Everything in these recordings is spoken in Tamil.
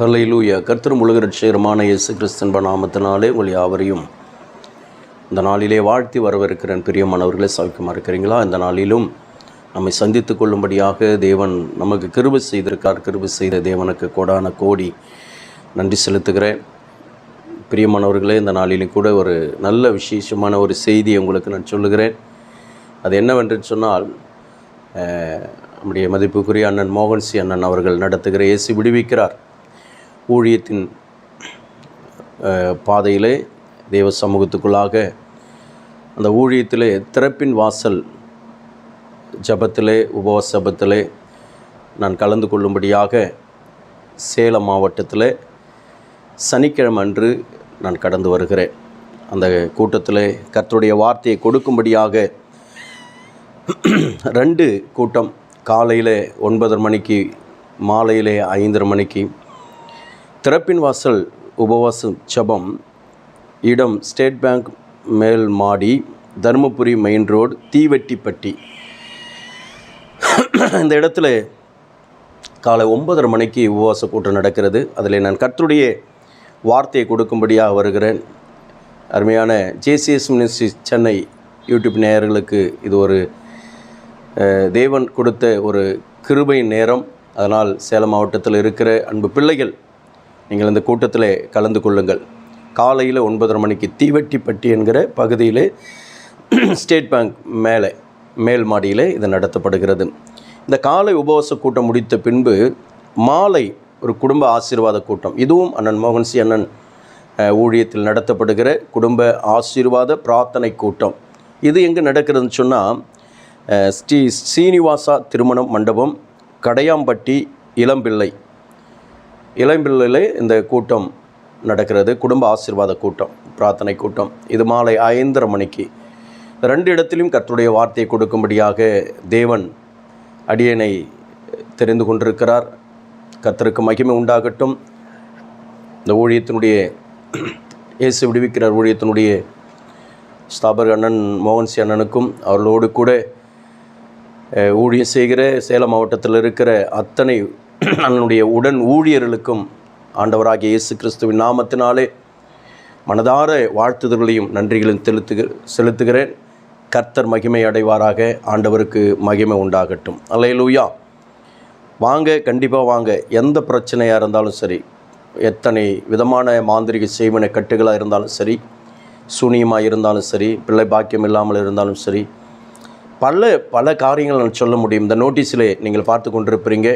ஹல்லைலூயா. கர்த்தரும் உலக ரட்சகரமான இயேசு கிறிஸ்தன் நாமத்தினாலே உங்கள் யாவரையும் இந்த நாளிலே வாழ்த்தி வரவிருக்கிறேன் பிரியமானவர்களே சவிக்கமாக இருக்கிறீங்களா? இந்த நாளிலும் நம்மை சந்தித்து கொள்ளும்படியாக தேவன் நமக்கு கிருபை செய்திருக்கார். கிருபை செய்த தேவனுக்கு கோடான கோடி நன்றி செலுத்துகிறேன். பிரியமானவர்களே இந்த நாளிலும் கூட ஒரு நல்ல விசேஷமான ஒரு செய்தியை உங்களுக்கு நான் சொல்லுகிறேன். அது என்னவென்று சொன்னால் நம்முடைய மதிப்புக்குரிய அண்ணன் மோகன்சி அண்ணன் அவர்கள் நடத்துகிற இயேசு விடுவிக்கிறார். ஊழியத்தின் பாதையிலே தேவ சமூகத்துக்குள்ளாக அந்த ஊழியத்திலே திறப்பின் வாசல் ஜபத்திலே உபவாச ஜபத்திலே நான் கலந்து கொள்ளும்படியாக சேலம் மாவட்டத்தில் சனிக்கிழமை அன்று நான் கடந்து வருகிறேன். அந்த கூட்டத்தில் கர்த்தருடைய வார்த்தையை கொடுக்கும்படியாக ரெண்டு கூட்டம் காலையில் ஒன்பதரை மணிக்கு மாலையிலே ஐந்தரை மணிக்கு திறப்பின் வாசல் உபவாசம் ஜபம் இடம் ஸ்டேட் பேங்க் மேல் மாடி தருமபுரி மெயின் ரோடு தீவெட்டிப்பட்டி இந்த இடத்துல காலை ஒன்பதரை மணிக்கு உபவாச கூட்டம் நடக்கிறது. அதில் நான் கர்த்தருடைய வார்த்தையை கொடுக்கும்படியாக வருகிறேன். அருமையான ஜேசிஎஸ் மினிஸ்ட்ரி சென்னை யூடியூப் நேயர்களுக்கு இது ஒரு தேவன் கொடுத்த ஒரு கிருபை நேரம். அதனால் சேலம் மாவட்டத்தில் இருக்கிற அன்பு பிள்ளைகள் நீங்கள் இந்த கூட்டத்தில் கலந்து கொள்ளுங்கள். காலையில் ஒன்பதரை மணிக்கு தீவெட்டிப்பட்டி என்கிற பகுதியிலே ஸ்டேட் பேங்க் மேலே மேல் மாடியிலே இது நடத்தப்படுகிறது. இந்த காலை உபவாச கூட்டம் முடித்த பின்பு மாலை ஒரு குடும்ப ஆசீர்வாத கூட்டம். இதுவும் அண்ணன் மோகன்சி அண்ணன் ஊழியத்தில் நடத்தப்படுகிற குடும்ப ஆசீர்வாத பிரார்த்தனை கூட்டம். இது எங்கே நடக்கிறதுன்னு சொன்னால் ஸ்ரீ சீனிவாசா திருமணம் மண்டபம் கடையாம்பட்டி இளம்பிள்ளை. இளம்பிள்ளையில் இந்த கூட்டம் நடக்கிறது குடும்ப ஆசீர்வாத கூட்டம் பிரார்த்தனை கூட்டம். இது மாலை ஐந்தரை மணிக்கு. ரெண்டு இடத்திலும் கர்த்தருடைய வார்த்தையை கொடுக்கும்படியாக தேவன் அடியனை தெரிந்து கொண்டிருக்கிறார். கர்த்தருக்கு மகிமை உண்டாகட்டும். இந்த ஊழியத்தினுடைய இயேசு விடுவிக்கிறார் ஊழியத்தினுடைய ஸ்தாபர் அண்ணன் மோகன்சி அண்ணனுக்கும் அவர்களோடு கூட ஊழியம் செய்கிற சேலம் மாவட்டத்தில் இருக்கிற அத்தனை அண்ணனுடைய உடன் ஊழியர்களுக்கும் ஆண்டவராகிய இயேசு கிறிஸ்துவின் நாமத்தினாலே மனதார வாழ்த்துதல்களையும் நன்றிகளையும் செலுத்துக செலுத்துகிறேன். கர்த்தர் மகிமை அடைவாராக. ஆண்டவருக்கு மகிமை உண்டாகட்டும். அல்லேலூயா. வாங்க கண்டிப்பாக வாங்க. எந்த பிரச்சனையாக இருந்தாலும் சரி எத்தனை விதமான மாந்திரிக செய்வன கட்டுகளாக இருந்தாலும் சரி சூனியமாக இருந்தாலும் சரி பிள்ளை பாக்கியம் இல்லாமல் இருந்தாலும் சரி பல பல காரியங்கள் நான் சொல்ல முடியும். இந்த நோட்டீஸில் நீங்கள் பார்த்து கொண்டிருப்பீங்க.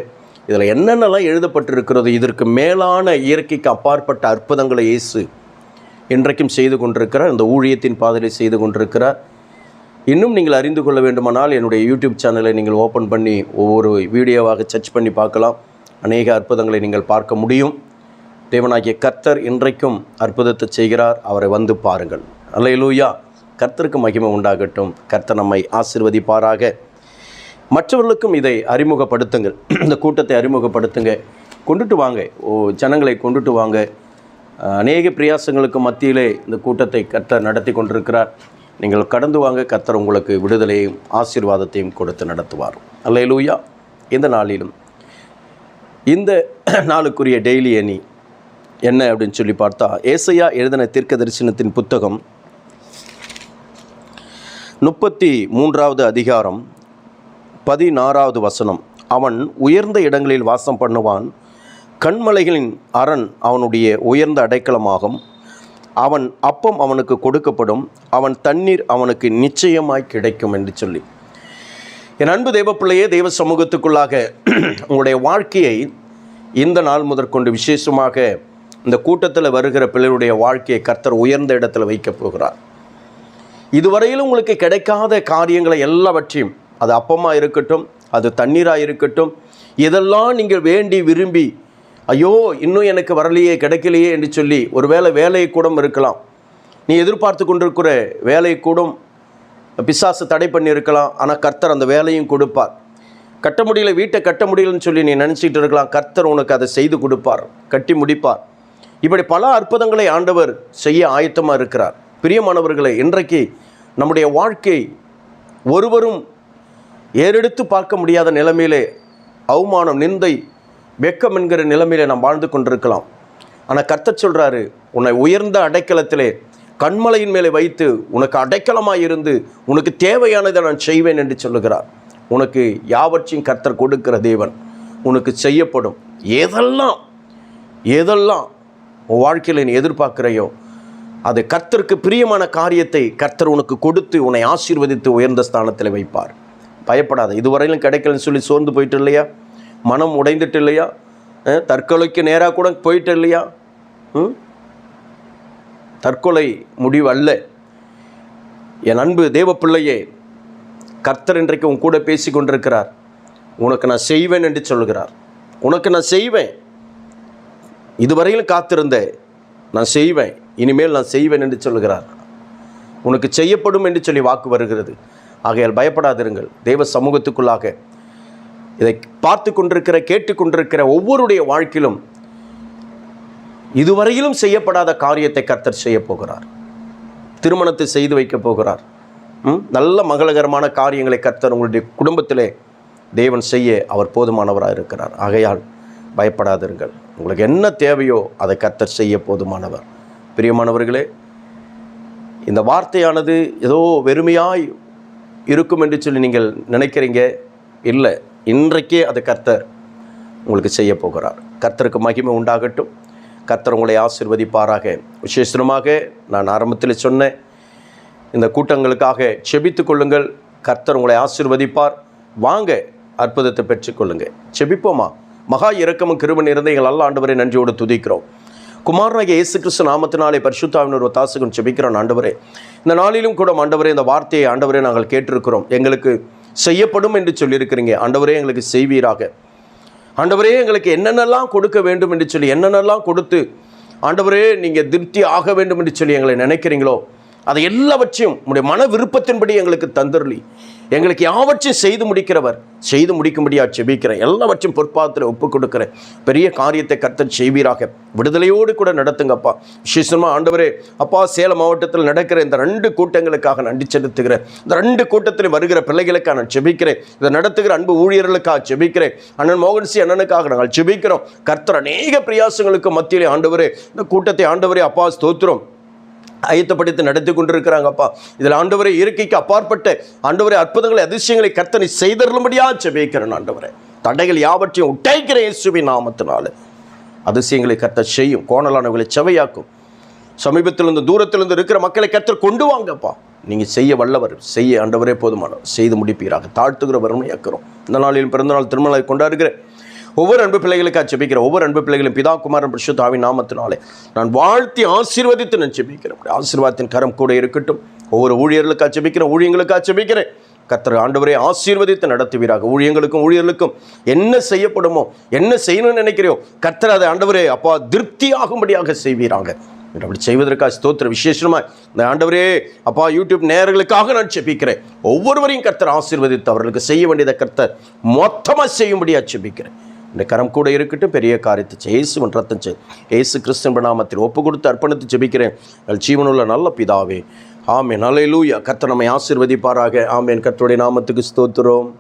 இதில் என்னென்னலாம் எழுதப்பட்டிருக்கிறது இதற்கு மேலான இயற்கைக்கு அப்பாற்பட்ட அற்புதங்களை இயேசு இன்றைக்கும் செய்து கொண்டிருக்கிறார் இந்த ஊழியத்தின் பாதையை செய்து கொண்டிருக்கிறார். இன்னும் நீங்கள் அறிந்து கொள்ள வேண்டுமானால் என்னுடைய யூடியூப் சேனலை நீங்கள் ஓப்பன் பண்ணி ஒவ்வொரு வீடியோவாக சர்ச் பண்ணி பார்க்கலாம். அநேக அற்புதங்களை நீங்கள் பார்க்க முடியும். தேவனாகிய கர்த்தர் இன்றைக்கும் அற்புதத்தை செய்கிறார். அவரை வந்து பாருங்கள். அல்லேலூயா. கர்த்தருக்கு மகிமை உண்டாகட்டும். கர்த்தர் நம்மை ஆசிர்வதிப்பாராக. மற்றவர்களுக்கும் இதை அறிமுகப்படுத்துங்கள். இந்த கூட்டத்தை அறிமுகப்படுத்துங்க. கொண்டுட்டு வாங்க. ஓ ஜனங்களை கொண்டுட்டு வாங்க. அநேக பிரயாசங்களுக்கு மத்தியிலே இந்த கூட்டத்தை கர்த்தர் நடத்தி கொண்டிருக்கிறார். நீங்கள் கடந்து வாங்க. கர்த்தர் உங்களுக்கு விடுதலையும் ஆசீர்வாதத்தையும் கொடுத்து நடத்துவார். அல்லேலூயா. இந்த நாளிலும். இந்த நாளுக்குரிய டெய்லி அணி என்ன அப்படின்னு சொல்லி பார்த்தா ஏசையா எழுதின தீர்க்க தரிசனத்தின் புத்தகம் முப்பத்தி மூன்றாவது அதிகாரம் பதினாறாவது வசனம். அவன் உயர்ந்த இடங்களில் வாசம் பண்ணுவான். கண்மலைகளின் அரண் அவனுடைய உயர்ந்த அடைக்கலமாகும். அவன் அப்பம் அவனுக்கு கொடுக்கப்படும். அவன் தண்ணீர் அவனுக்கு நிச்சயமாய் கிடைக்கும் என்று சொல்லி. என் அன்பு தேவப்பிள்ளையே தெய்வ சமூகத்துக்குள்ளாக உங்களுடைய வாழ்க்கையை இந்த நாள் முதற்கொண்டு விசேஷமாக இந்த கூட்டத்தில் வருகிற பிள்ளைகளுடைய வாழ்க்கையை கர்த்தர் உயர்ந்த இடத்துல வைக்கப் போகிறார். இதுவரையிலும் உங்களுக்கு கிடைக்காத காரியங்களை எல்லாவற்றையும் அது அப்பமாக இருக்கட்டும் அது தண்ணீராக இருக்கட்டும் இதெல்லாம் நீங்கள் வேண்டி விரும்பி ஐயோ இன்னும் எனக்கு வரலையே கிடைக்கலையே என்று சொல்லி ஒருவேளை வேலை கூடம் இருக்கலாம். நீ எதிர்பார்த்து கொண்டிருக்கிற வேலை கூடம் பிசாசு தடை பண்ணியிருக்கலாம் ஆனால் கர்த்தர் அந்த வேலையும் கொடுப்பார். கட்ட முடியல வீட்டை கட்ட முடியலன்னு சொல்லி நீ நினச்சிக்கிட்டு இருக்கலாம் கர்த்தர் உனக்கு அதை செய்து கொடுப்பார் கட்டி முடிப்பார். இப்படி பல அற்புதங்களை ஆண்டவர் செய்ய ஆயத்தமாக இருக்கிறார். பிரியமானவர்களை இன்றைக்கு நம்முடைய வாழ்க்கை ஒருவரும் ஏறெடுத்து பார்க்க முடியாத நிலைமையிலே அவமானம் நிந்தை வெக்கம் என்கிற நிலைமையிலே நாம் வாழ்ந்து கொண்டிருக்கலாம். ஆனால் கர்த்தர் சொல்கிறாரு உன்னை உயர்ந்த அடைக்கலத்திலே கண்மலையின் மேலே வைத்து உனக்கு அடைக்கலமாக இருந்து உனக்கு தேவையானதை நான் செய்வேன் என்று சொல்லுகிறார். உனக்கு யாவற்றையும் கர்த்தர் கொடுக்கிற தேவன் உனக்கு செய்யப்படும். எதெல்லாம் எதெல்லாம் உன் வாழ்க்கையில் நீ எதிர்பார்க்குறையோ அது கர்த்தருக்கு பிரியமான காரியத்தை கர்த்தர் உனக்கு கொடுத்து உன்னை ஆசீர்வதித்து உயர்ந்த ஸ்தானத்தில் வைப்பார். பயப்படாத. இதுவரையிலும் கிடைக்கலன்னு சொல்லி சோர்ந்து போயிட்டு இல்லையா மனம் உடைந்துட்டு இல்லையா தற்கொலைக்கு நேராக கூட போயிட்டு இல்லையா ம்? தற்கொலை முடிவு அல்ல என் அன்பு தேவ பிள்ளையே கர்த்தர் இன்றைக்கு உன் கூட பேசி கொண்டிருக்கிறார். உனக்கு நான் செய்வேன் என்று சொல்கிறார் உனக்கு நான் செய்வேன். இதுவரையிலும் காத்திருந்த நான் செய்வேன். இனிமேல் நான் செய்வேன் என்று சொல்கிறார் உனக்கு செய்யப்படும் என்று சொல்லி வாக்கு வருகிறது. ஆகையால் பயப்படாதிருங்கள். தெய்வ சமூகத்துக்குள்ளாக இதை பார்த்து கொண்டிருக்கிற கேட்டுக்கொண்டிருக்கிற ஒவ்வொருடைய வாழ்க்கையிலும் இதுவரையிலும் செய்யப்படாத காரியத்தை கர்த்தர் செய்ய போகிறார். திருமணத்தை செய்து வைக்கப் போகிறார். ம்? நல்ல மங்களகரமான காரியங்களை கர்த்தர் உங்களுடைய குடும்பத்திலே தேவன் செய்ய அவர் போதுமானவராக இருக்கிறார். ஆகையால் பயப்படாதிருங்கள். உங்களுக்கு என்ன தேவையோ அதை கர்த்தர் செய்ய போதுமானவர். பிரியமானவர்களே இந்த வார்த்தையானது ஏதோ வெறுமையாய் இருக்கும் என்று சொல்லி நீங்கள் நினைக்கிறீங்க? இல்லை. இன்றைக்கே அது கர்த்தர் உங்களுக்கு செய்ய போகிறார். கர்த்தருக்கு மகிமை உண்டாகட்டும். கர்த்தர் உங்களை ஆசிர்வதிப்பாராக. விசேஷமாக நான் ஆரம்பத்தில் சொன்னேன் இந்த கூட்டங்களுக்காக செபித்து கொள்ளுங்கள். கர்த்தர் உங்களை ஆசிர்வதிப்பார். வாங்க அற்புதத்தை பெற்றுக்கொள்ளுங்க செபிப்போமா? மகா இரக்கமும் கிருபன் இருந்த எங்கள் அல்ல ஆண்டவரை நன்றியோடு துதிக்கிறோம். குமாரனாகிய இயேசு கிறிஸ்து நாமத்தினாலே பரிசுத்தாவின் ஒரு தாசகன் செபிக்கிறான் ஆண்டவரே இந்த நாளிலும் கூட ஆண்டவரே இந்த வார்த்தையை ஆண்டவரே நாங்கள் கேட்டிருக்கிறோம். எங்களுக்கு செய்யப்படும் என்று சொல்லியிருக்கிறீங்க. ஆண்டவரே எங்களுக்கு செய்வீராக. ஆண்டவரே எங்களுக்கு என்னென்னலாம் கொடுக்க வேண்டும் என்று சொல்லி என்னென்னலாம் கொடுத்து ஆண்டவரே நீங்கள் திருப்தி ஆக வேண்டும் என்று சொல்லி எங்களை நினைக்கிறீங்களோ அதை எல்லாவற்றையும் உங்களுடைய மன விருப்பத்தின்படி எங்களுக்கு தந்தருளி. எங்களுக்கு யாவற்றையும் செய்து முடிக்கிறவர் செய்து முடிக்கும்படியா செபிக்கிறேன். எல்லாவற்றையும் பொற்பாத்திர ஒப்புக் கொடுக்குறேன். பெரிய காரியத்தை கர்த்தர் செய்வீராக. விடுதலையோடு கூட நடத்துங்கப்பா. விசேஷமாக ஆண்டவரே அப்பா சேலம் மாவட்டத்தில் நடக்கிற இந்த ரெண்டு கூட்டங்களுக்காக நன்றி செலுத்துகிறேன். இந்த ரெண்டு கூட்டத்தில் வருகிற பிள்ளைகளுக்காக நான் செபிக்கிறேன். இதை நடத்துகிற அன்பு ஊழியர்களுக்காக செபிக்கிறேன். அண்ணன் மோகன்சி அண்ணனுக்காக நாங்கள் செபிக்கிறோம். கர்த்தர் அநேக பிரயாசங்களுக்கு மத்தியிலே ஆண்டவரே இந்த கூட்டத்தை ஆண்டவரே அப்பா ஸ்தோத்திரம். ஆயத்தப்படுத்தி நடத்தி கொண்டிருக்கிறாங்கப்பா. இதில் ஆண்டவரை இயற்கைக்கு அப்பாற்பட்ட ஆண்டவரை அற்புதங்களை அதிசயங்களை கர்த்தனை செய்தருளும்படியா செபிக்கிறேன் ஆண்டவரை. தடைகள் யாவற்றையும் உட்டைக்கிற இயேசுவின் நாமத்தினால. அதிசயங்களை கர்த்தர் செய்யும் கோணலானவர்களை செவையாக்கும். சமீபத்திலிருந்து தூரத்திலிருந்து இருக்கிற மக்களை கர்த்தர் கொண்டு வாங்கப்பா. நீங்கள் செய்ய வல்லவர் செய்ய ஆண்டவரே போதுமானவர். செய்து முடிப்பீராக. தாழ்த்துகிற வறுமையாக்கிறோம் இந்த நாளில் பிறந்தநாள் திருமணத்தை கொண்டாடுகிற ஒவ்வொரு அன்பு பிள்ளைகளுக்காக செபிக்கிற ஒவ்வொரு அன்பு பிள்ளைகளும் பிதா குமாரன் பரிசுத்தாவின் நாமத்தினாலே நான் வாழ்த்தி ஆசீர்வதித்து நான் செபிக்கிறேன் அப்படி ஆசீர்வாதத்தின் கரம் கூட இருக்கட்டும். ஒவ்வொரு ஊழியர்களுக்காக செபிக்கிறேன் ஊழியங்களுக்காக செபிக்கிறேன் கர்த்தர் ஆண்டவரை ஆசீர்வதித்து நடத்துவீராக. ஊழியங்களுக்கும் ஊழியர்களுக்கும் என்ன செய்யப்படுமோ என்ன செய்யணும்னு நினைக்கிறையோ கர்த்தர் அதை ஆண்டவரே அப்பா திருப்தியாகும்படியாக செய்வீராங்க அப்படி செய்வதற்காக ஸ்தோத்திர விசேஷமாக இந்த ஆண்டவரே அப்பா யூடியூப் நேயர்களுக்காக நான் செபிக்கிறேன் ஒவ்வொருவரையும் கர்த்தர் ஆசீர்வதித்து அவர்களுக்கு செய்ய வேண்டியதை கர்த்தர் மொத்தமாக செய்யும்படியாக செபிக்கிறேன் இந்த கரம் கூட இருக்கட்டும் பெரிய காரியத்தை செய். இயேசுவின் ரத்தம் செய். இயேசு கிறிஸ்தன் நாமத்தில் ஒப்பு கொடுத்து அர்ப்பணித்து ஜெபிக்கிறேன். எங்கள் ஜீவனுள்ள நல்ல பிதாவே. ஆமேன். அலையிலூயா கத்த நம்மை ஆசிர்வதிப்பாராக. ஆமேன். கர்த்தருடைய நாமத்துக்கு ஸ்தோத்துறோம்